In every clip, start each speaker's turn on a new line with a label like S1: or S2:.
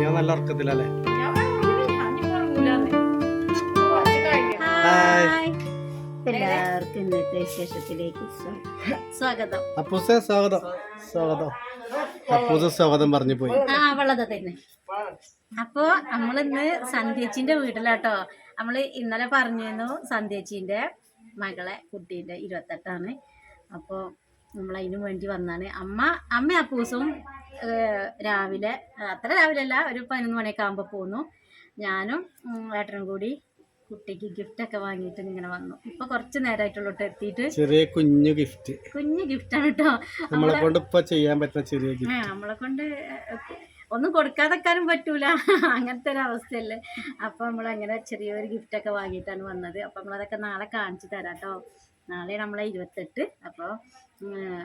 S1: ഞാൻ നല്ല ഉറക്കത്തിലല്ലേ.
S2: എല്ലാവർക്കും ഇന്നത്തെ വിശേഷത്തിലേക്ക് സ്വാഗതം.
S1: അപ്പൂസെ സ്വാഗതം. സ്വാഗതം. അപ്പൂസ് സ്വാഗതം പറഞ്ഞു പോയി.
S2: ആ അവളത് തന്നെ. അപ്പോ നമ്മളിന്ന് സന്ധ്യച്ചിന്റെ വീട്ടിലാട്ടോ. നമ്മൾ ഇന്നലെ പറഞ്ഞിരുന്നു സന്ധ്യച്ചിന്റെ മകളെ കുട്ടീന്റെ ഇരുപത്തെട്ടാണ്. അപ്പോൾ നമ്മൾ അതിനു വേണ്ടി വന്നാണ്. അമ്മ അമ്മ അപ്പൂസും ദിവസവും രാവിലെ അത്ര രാവിലെ അല്ല ഒരു പതിനൊന്ന് മണിയൊക്കെ ആകുമ്പോൾ പോന്നു. ഞാനും ഏട്ടനും കൂടി കുട്ടിക്ക് ഗിഫ്റ്റൊക്കെ വാങ്ങിയിട്ട് ഇങ്ങനെ വന്നു. ഇപ്പൊ കുറച്ച് നേരമായിട്ടുള്ളൂ ട്ടോ എത്തിയിട്ട്.
S1: ചെറിയ കുഞ്ഞു ഗിഫ്റ്റ്
S2: കുഞ്ഞു ഗിഫ്റ്റാണ് കേട്ടോ
S1: നമ്മളെ കൊണ്ട് ഇപ്പൊ ചെയ്യാൻ പറ്റുന്ന ചെറിയ ഗിഫ്റ്റ്
S2: നമ്മളെ കൊണ്ട് ഒന്നും കൊടുക്കാതെക്കാനും പറ്റൂല. അങ്ങനത്തെ ഒരു അവസ്ഥയല്ലേ. അപ്പൊ നമ്മൾ അങ്ങനെ ചെറിയൊരു ഗിഫ്റ്റ് ഒക്കെ വാങ്ങിയിട്ടാണ് വന്നത്. അപ്പൊ നമ്മളതൊക്കെ നാളെ കാണിച്ചു തരാം കേട്ടോ നാളെ നമ്മളെ ഇരുപത്തെട്ട്. അപ്പോൾ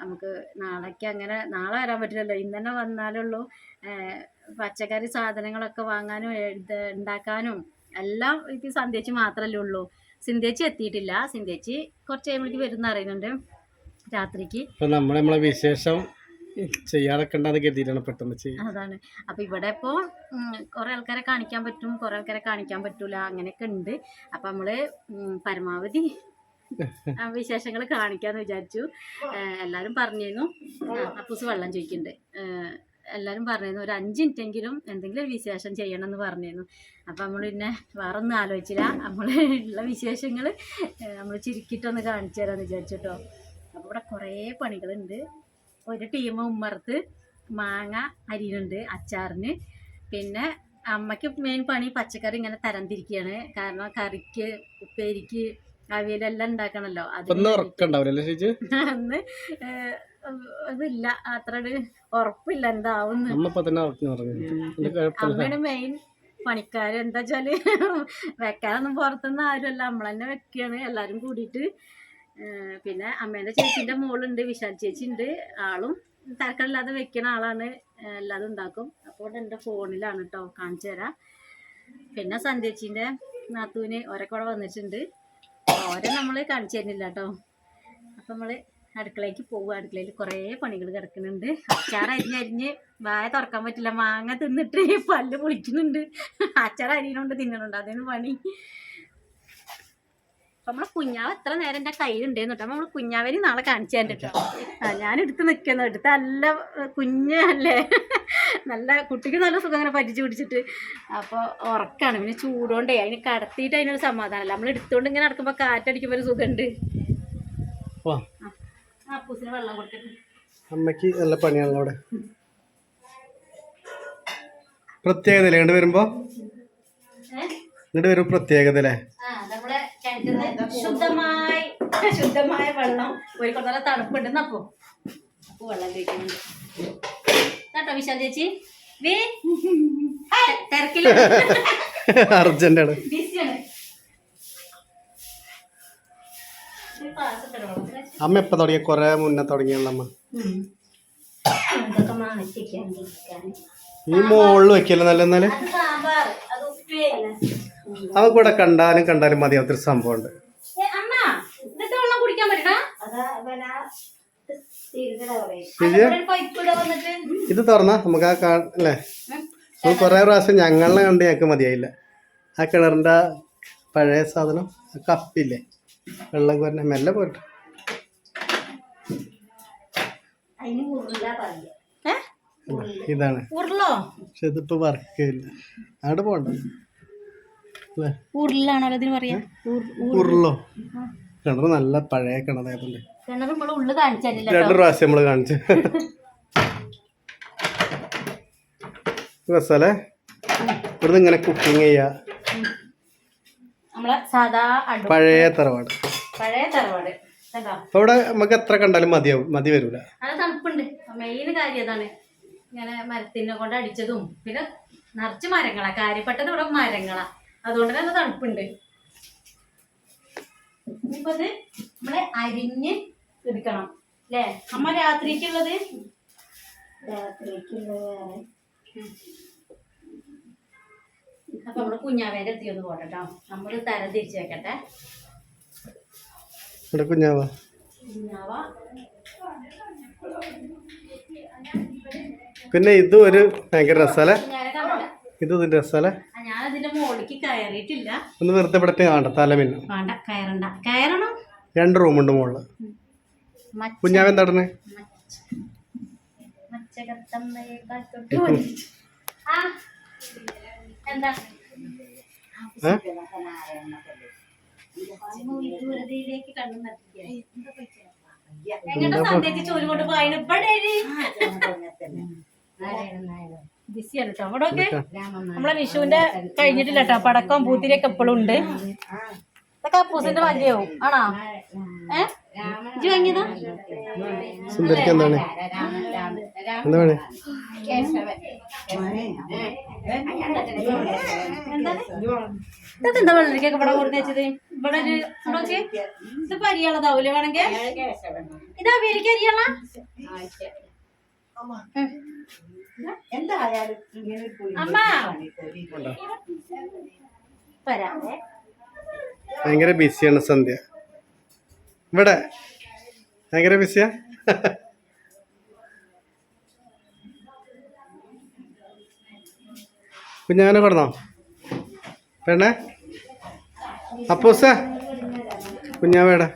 S2: നമുക്ക് നാളേക്ക് അങ്ങനെ നാളെ വരാൻ പറ്റില്ലല്ലോ. ഇന്ന് തന്നെ വന്നാലുള്ളൂ. ഉള്ളൂ പച്ചക്കറി സാധനങ്ങളൊക്കെ വാങ്ങാനും എഴുത ഉണ്ടാക്കാനും എല്ലാം ഇത് സന്ധ്യച്ച് മാത്രമല്ലേ ഉള്ളൂ. സിന്ധ്യച്ച് എത്തിയിട്ടില്ല. സിന്ധ്യച്ച് കുറച്ച് കഴിയുമ്പോഴേക്ക് വരുന്ന അറിയുന്നുണ്ട് രാത്രിക്ക്.
S1: നമ്മൾ നമ്മളെ വിശേഷം കരുതിയിട്ടാണ് പെട്ടെന്ന് ചെയ്യുക
S2: അതാണ്. അപ്പൊ ഇവിടെ ഇപ്പോ കുറെ ആൾക്കാരെ കാണിക്കാൻ പറ്റും കുറെ ആൾക്കാരെ കാണിക്കാൻ പറ്റൂല അങ്ങനെയൊക്കെ ഉണ്ട്. അപ്പൊ നമ്മൾ പരമാവധി വിശേഷങ്ങൾ കാണിക്കാന്ന് വിചാരിച്ചു. ഏഹ് എല്ലാരും പറഞ്ഞിരുന്നു. അപ്പൂസ് വെള്ളം ചോദിക്കുന്നുണ്ട് എല്ലാവരും പറഞ്ഞിരുന്നു ഒരു അഞ്ച് മിനിറ്റെങ്കിലും എന്തെങ്കിലും ഒരു വിശേഷം ചെയ്യണം എന്ന് പറഞ്ഞിരുന്നു. അപ്പൊ നമ്മൾ പിന്നെ വേറെ ഒന്നും ആലോചിച്ചില്ല. നമ്മൾ ഉള്ള വിശേഷങ്ങൾ നമ്മൾ ചുരുക്കിയിട്ടൊന്ന് കാണിച്ചു തരാമെന്ന് വിചാരിച്ചിട്ടോ. അപ്പോൾ ഇവിടെ കുറേ പണികളുണ്ട്. ഒരു ടീം ഉമ്മർത്ത് മാങ്ങ അരിയുണ്ട് അച്ചാറിന്. പിന്നെ അമ്മയ്ക്ക് മെയിൻ പണി പച്ചക്കറി ഇങ്ങനെ തരംതിരിക്കുകയാണ് കാരണം കറിക്ക് ഉപ്പേരിക്ക് അവിയലെല്ലാം
S1: ഉണ്ടാക്കണല്ലോ.
S2: അതിന്
S1: ചേച്ചി?
S2: അന്ന് ഇതില്ല അത്ര ഉറപ്പില്ല. എന്താവുന്നു. അമ്മയാണ് മെയിൻ പണിക്കാര്. എന്താ വെച്ചാൽ വെക്കാനൊന്നും പുറത്തുനിന്ന് ആരുമല്ല. നമ്മൾ തന്നെ വെക്കുകയാണ് എല്ലാരും കൂടിയിട്ട്. പിന്നെ അമ്മേന്റെ ചേച്ചിന്റെ മോളുണ്ട്. വിശാൽ ചേച്ചി ഉണ്ട് ആളും തിരക്കല്ലാതെ വെക്കണ ആളാണ്. എല്ലാതും ഉണ്ടാക്കും. അപ്പോൾ എന്റെ ഫോണിലാണ് കേട്ടോ കാണിച്ചു തരാം. പിന്നെ സന്ധ്യച്ചിന്റെ നാത്തൂന് ഓരൊക്കെ കൂടെ വന്നിട്ടുണ്ട്. ഓരെ നമ്മൾ കാണിച്ചു തരുന്നില്ല കേട്ടോ അപ്പം നമ്മൾ അടുക്കളയ്ക്ക് പോകുക അടുക്കളയിൽ കുറേ പണികൾ കിടക്കുന്നുണ്ട്. അച്ചാർ അരിഞ്ഞ് അരിഞ്ഞ് വായ തുറക്കാൻ പറ്റില്ല. മാങ്ങ തിന്നിട്ട് പല്ല് പൊളിക്കുന്നുണ്ട്. അച്ചാർ അരിയണോണ്ട് തിന്നണുണ്ട് അതിന് പണി. അപ്പൊ നമ്മളെ കുഞ്ഞാവ് എത്ര നേരം എന്റെ കയ്യിലുണ്ടെന്ന് കേട്ടോ നമ്മൾ കുഞ്ഞാവരി നാളെ കാണിച്ചു തരാം കേട്ടോ ഞാൻ എടുത്ത് നിൽക്കുന്നു. എടുത്ത് നല്ല കുഞ്ഞല്ലേ നല്ല കുട്ടിക്ക് നല്ല സുഖം അങ്ങനെ പറ്റിച്ച് പിടിച്ചിട്ട്. അപ്പോൾ ഉറക്കാണ്. പിന്നെ ചൂടുകൊണ്ടേ അതിന് കടത്തിയിട്ട് അതിനൊരു സമാധാനമല്ല നമ്മൾ എടുത്തുകൊണ്ട് ഇങ്ങനെ നടക്കുമ്പോൾ കാറ്റടിക്കുമ്പോൾ ഒരു സുഖമുണ്ട്
S1: അമ്മയ്ക്ക്
S2: ആ പൂസിന് വെള്ളം കൊടുത്തിട്ട്
S1: അമ്മയ്ക്ക് നല്ല പണിയാണല്ലോ അവിടെ. പ്രത്യേകത അല്ലേ ഇങ്ങോട്ട് വരുമ്പോ? ഇങ്ങോട്ട് വരുമ്പോ പ്രത്യേകത അല്ലേ
S2: ശുദ്ധമായി ശുദ്ധമായ വെള്ളം. ഒരു കുറച്ച് തണുപ്പുണ്ടെന്ന് അപ്പോ? അപ്പൊ വെള്ളം കഴിക്കുന്നുണ്ട്. കേട്ടോ വിശാൽ ചേച്ചി? വേ? തിരക്കില്ല
S1: അർജന്റാണ്.
S2: ആണ്
S1: അമ്മ എപ്പ തുടങ്ങിയ? കൊറേ മുന്നേ തുടങ്ങിയുള്ള അമ്മ. ഈ മോളിൽ വെക്കല്ലോ നല്ല
S2: എന്നാൽ
S1: അവ കൂടെ കണ്ടാലും കണ്ടാലും മതി. മതിയാത്തൊരു സംഭവം ഉണ്ട് ഇത് തുറന്ന നമുക്ക് ആ കാണല്ലേ അല്ലേ? കുറെ കുറേ പ്രാവശ്യം ഞങ്ങളെ കണ്ട് ഞങ്ങൾക്ക് മതിയായില്ല. ആ കിണറിന്റെ ആ പഴയ സാധനം ആ കപ്പില്ലേ? വെള്ളം കുറഞ്ഞ മെല്ലെ പോയിട്ട്. ഇതാണ്.
S2: ഉരുളോ?
S1: പക്ഷെ ഇതിപ്പോ വർക്കില്ല അവിടെ പോണ്ട?
S2: പറയാ.
S1: ഉരുളോ. കിണർ നല്ല പഴയ കിണറായതുകൊണ്ട്
S2: കിണർ നമ്മൾ ഉള്ളു കാണിച്ചില്ല
S1: രണ്ട് പ്രാവശ്യം നമ്മൾ കാണിച്ചു. മസാല ഇവിടുന്ന് ഇങ്ങനെ കുക്കിംഗ് ചെയ്യാ.
S2: നമ്മളെ സാധാ
S1: പഴയ തറവാട്.
S2: പഴയ തറവാട്.
S1: അപ്പൊ ഇവിടെ നമുക്ക് എത്ര കണ്ടാലും മതിയാവും മതി വരൂല.
S2: നല്ല തണുപ്പുണ്ട്. മെയിൻ കാര്യം അതാണ്. ഇങ്ങനെ മരത്തിനെ കൊണ്ട് അടിച്ചതും പിന്നെ നിറച്ച് മരങ്ങളാ. കാര്യപ്പെട്ടത് ഇവിടെ മരങ്ങളാ. അതുകൊണ്ട് തന്നെ തണുപ്പുണ്ട്. ഇപ്പൊ നമ്മളെ അരിഞ്ഞ് എടുക്കണം അല്ലേ? അമ്മ രാത്രിക്കുള്ളത്? രാത്രിക്കുള്ളത്. അപ്പൊ നമ്മൾ കുഞ്ഞാവേന്റെ എത്തി ഒന്ന് പോട്ടെട്ടോ നമ്മൾ തരം തിരിച്ചു വെക്കട്ടെ.
S1: ഇവിടെ കുഞ്ഞാവ. പിന്നെ ഇത് ഒരു ഭയങ്കര രസാലേ
S2: കുഞ്ഞാവെ
S1: ഇത് ഇതിന്റെ
S2: രസാലേ ഞാൻ അതിന്റെ മുകളിലേക്ക് കയറിയിട്ടില്ല.
S1: ഒന്ന് വെറുതെ ഇവിടെ കാണണ്ട തലമിന്നു
S2: വേണ്ട കയറണ്ട. കയറണം.
S1: രണ്ട് റൂമുണ്ട് മുകളിൽ
S2: മച്ച
S1: കുഞ്ഞാവൻ എന്താ?
S2: ഇടണേ ബിസിയാണ് കേട്ടോ. അവിടെ ഒക്കെ നമ്മളെ വിഷുവിന്റെ കഴിഞ്ഞിട്ടില്ല കേട്ടോ. പടക്കം പൂത്തിരിയൊക്കെ എപ്പോഴും ഉണ്ട്. ഇതൊക്കെ അപ്പൂസിന്റെ ഭാഗ്യവും ആണോ? ഏ? ഇജ്ജ് വാങ്ങിയതാ?
S1: സുന്ദരിക്ക് എന്താണ്?
S2: എന്താണ്? ഇതൊക്കെ എന്താ വെള്ളരിക്കൊക്കെ ഇവിടെ കൊടുത്തു വെച്ചത്? ഇവിടെ ഒരു നോക്കി ഇത് പരിയാളതാവൂലേ വേണമെങ്കിൽ ഇതാ അവിയലിക്ക് അരിയാള?
S3: എന്തായാലും
S2: അമ്മ. വരാതെ
S1: ഭയങ്കര ബിസിയാണ് സന്ധ്യ. ഇവിടെ. ഭയങ്കര ബിസിയാ? കുഞ്ഞാനെ കൊടുന്നോ പെണ്ണേ? അപ്പൂസ? കുഞ്ഞാവേടെ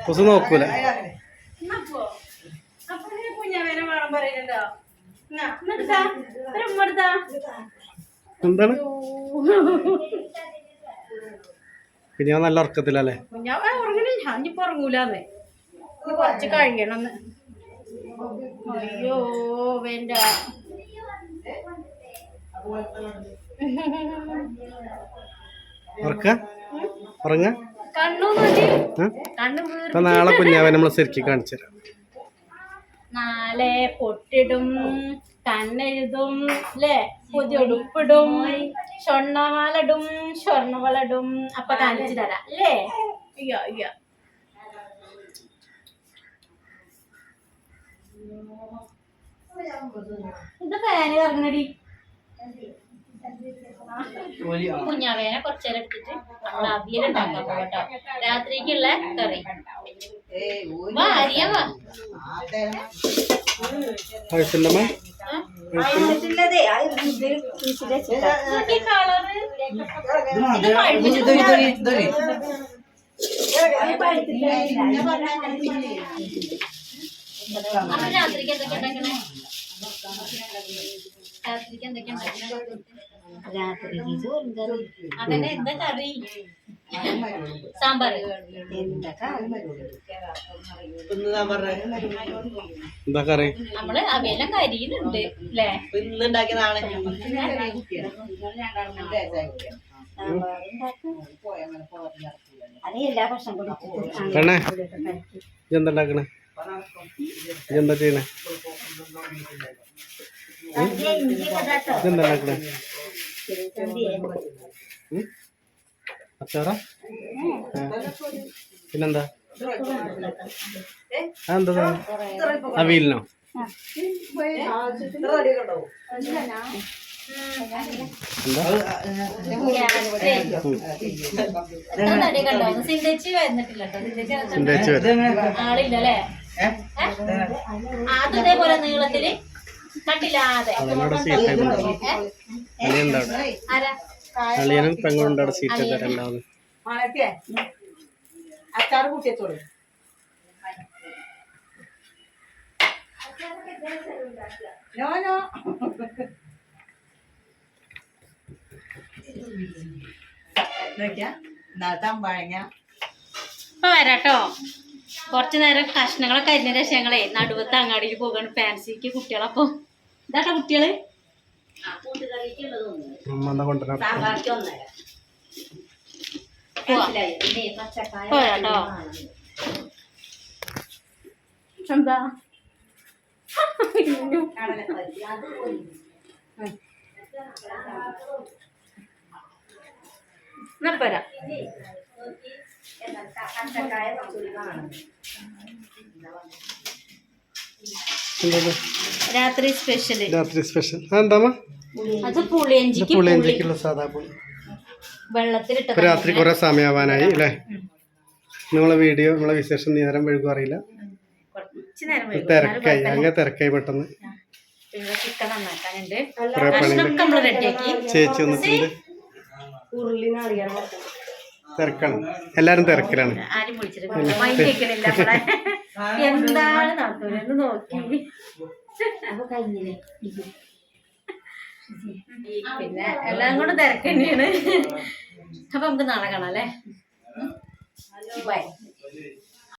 S1: അപ്പൂസ് നോക്കൂല.
S2: പറയുന്നുണ്ടോ? എടുത്താ.
S1: എന്താണ്? കുഞ്ഞാവ് നല്ല ഉറക്കത്തിലല്ലേ?
S2: കുഞ്ഞാവ ഉറങ്ങണില്ല ഞാനിപ്പോ ഉറങ്ങൂലെന്ന്. കുറച്ച് കഴിയണമെന്ന് അയ്യോ വേണ്ട.
S1: നാളെ കുഞ്ഞാവനെ നമ്മൾ ശരിക്കും കാണിച്ചു തരാം
S2: നാളെ പൊട്ടിടും കണ്ണെഴുതും അല്ലേ പുതിയ ഉടുപ്പിടും സ്വർണമാലടും സ്വർണവളടും അപ്പൊ കാണിച്ചു തരാം അല്ലേ അയ്യോ അയ്യോ. ഇത് ഫാന് കറങ്ങണടി. കുഞ്ഞാവേനെ കുറച്ചേരം എടുത്തിട്ട് നമ്മൾ അവിയൽ ഉണ്ടാക്കാൻ പോകട്ടോ രാത്രിക്കുള്ള കറി. വാ അരിയാ വാ.
S1: വയസ്സിന്റെ അമ്മ
S3: ആയിട്ടില്ലതേ. ആ ഇതിൽ പീസിലെ ചേട്ടാ
S2: നോക്കി കളറ്. ഇത് പഴുപ്പിച്ചിട്ട് അപ്പൊ രാത്രിക്ക് എന്തൊക്കെ ഉണ്ടാക്കണേ? രാത്രിക്ക് എന്തൊക്കെ ഉണ്ടാക്കണേ?
S3: രാത്രി ചോറും കറി.
S2: അതന്നെ എന്താ കറി? സാമ്പാർ
S3: എന്താ
S1: എന്താ കറി?
S2: നമ്മൾ അവയെല്ലാം കരിയുന്നുണ്ട് അല്ലേ?
S3: ഇന്നുണ്ടാക്കിയ നാളെ
S1: ഉണ്ടാക്കണേ? എന്താ ചെയ്യണേ? ഉണ്ടാക്കണേ? ഉം? അച്ചാറാ. പിന്നെന്താ? എന്താ
S2: കണ്ടോ സിന്തേച്ചി വരുന്നിട്ടില്ല കേട്ടോ സിന്തേച്ചി
S1: ചിന്തേച്ച് വരും.
S2: ആളില്ലല്ലേ? അത് ഇതേപോലെ നീളത്തിൽ കണ്ടില്ലാതെ
S1: സീറ്റ് അളിയനും പെങ്ങളുണ്ട് അവിടെ
S3: കൂട്ടിയത്തോളൂ നോ നോ. തമ്പഴങ്ങ
S2: ഇപ്പൊ വരാട്ടോ. കുറച്ചു നേരം കഷ്ണങ്ങളൊക്കെ അരിഞ്ഞ ശേഷം ഞങ്ങളെ നടുവത്ത് അങ്ങാടിയിൽ പോകാണ്. ഫാൻസിക്ക് കുട്ടികളപ്പോ. ഇതാട്ടോ
S1: കുട്ടികൾ.
S2: പോരാട്ടോ എന്താ എന്നാ പോരാ. രാത്രി സ്പെഷ്യൽ
S1: രാത്രി സ്പെഷ്യൽ എന്താ?
S2: അത് പുളിയഞ്ചിക്ക് പുളി.
S1: പുളിയഞ്ചിക്കുള്ള സാധാ പുളി.
S2: വെള്ളത്തിലിട്ട്
S1: രാത്രി കുറെ സമയമാവാനായി അല്ലേ? നമ്മളെ വീഡിയോ നമ്മളെ വിശേഷം നേരം വഴുകും അറിയില്ല? തിരക്കായി
S2: അങ്ങനെ
S1: അങ്ങ് തിരക്കായി പെട്ടെന്ന്.
S2: ചേച്ചി വന്നിട്ടുണ്ട്. നന്നാക്കാനുണ്ട്
S1: കുറേ തിരക്കാണ്. എല്ലാരും തിരക്കിലാണ്.
S2: എന്താണ് നടത്തുന്നത് നോക്കി. കഴിഞ്ഞില്ലേ? പിന്നെ എല്ലാം കൂടെ തിരക്ക് തന്നെയാണ് അപ്പൊ നമുക്ക് നാളെ കാണാം അല്ലേ? ബൈ.